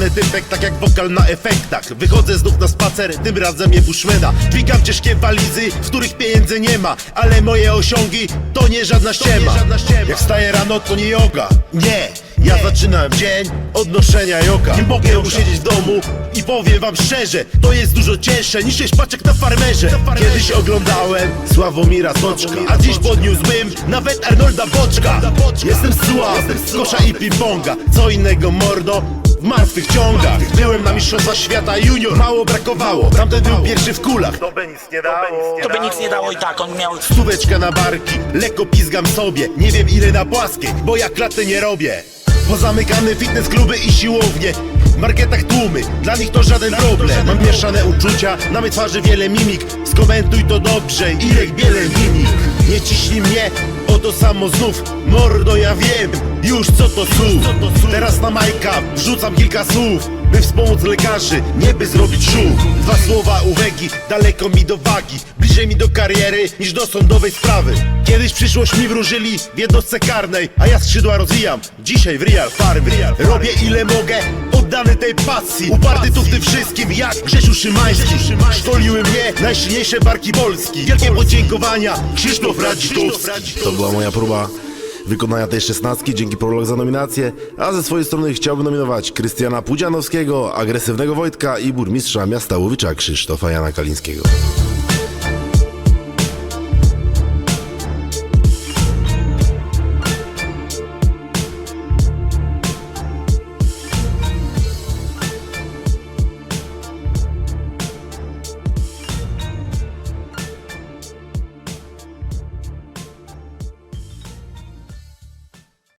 Naładowany typek, tak jak wokal na efektach. Wychodzę znów na spacer, tym razem nie bushmana. Dźwigam ciężkie walizy, w których pieniędzy nie ma Ale moje osiągi to nie żadna ściema. Jak wstaję rano to nie yoga, nie ja zaczynam dzień od noszenia joka Nie mogę usiedzieć w domu i powiem wam szczerze To jest dużo cięższe niż sześć paczek na farmerze. Kiedyś oglądałem Sławomira Soczka A dziś podniósłbym nawet Arnolda Boczka. Jestem słaby, z kosza i ping-ponga Co innego mordo w martwych ciągach. Byłem na Mistrzostwa Świata Junior. Mało brakowało, tamten był pierwszy w kulach. To by nic nie dało. To by nic nie dało. i tak, on miał Stóweczka na barki, lekko pizgam sobie. Nie wiem ile na płaskiej, bo ja klatę nie robię. Pozamykane fitness kluby i siłownie. W marketach tłumy, dla nich to żaden problem. Mam mieszane uczucia, na mej twarzy wiele mimik. Skomentuj to dobrze, Irek Biele mimik Nie ciśnij mnie, o to samo znów. Mordo ja wiem, już co to słów? Teraz na Majka wrzucam kilka słów by wspomóc lekarzy, nie by zrobić szum. Dwa słowa uwagi, daleko mi do wagi. Bliżej mi do kariery niż do sądowej sprawy. Kiedyś przyszłość mi wróżyli w jednostce karnej A ja skrzydła rozwijam, dzisiaj w Real Farm. Robię ile mogę, oddany tej pasji. Uparty tu w tym wszystkim jak Grzesiu Szymański. Szkoliły mnie najsilniejsze barki Polski. Wielkie podziękowania, Krzysztof Radzikowski. To była moja próba wykonania tej szesnastki, dzięki prolog za nominację, a ze swojej strony chciałbym nominować Krystiana Pudzianowskiego, agresywnego Wojtka i burmistrza miasta Łowicza Krzysztofa Jana Kalińskiego.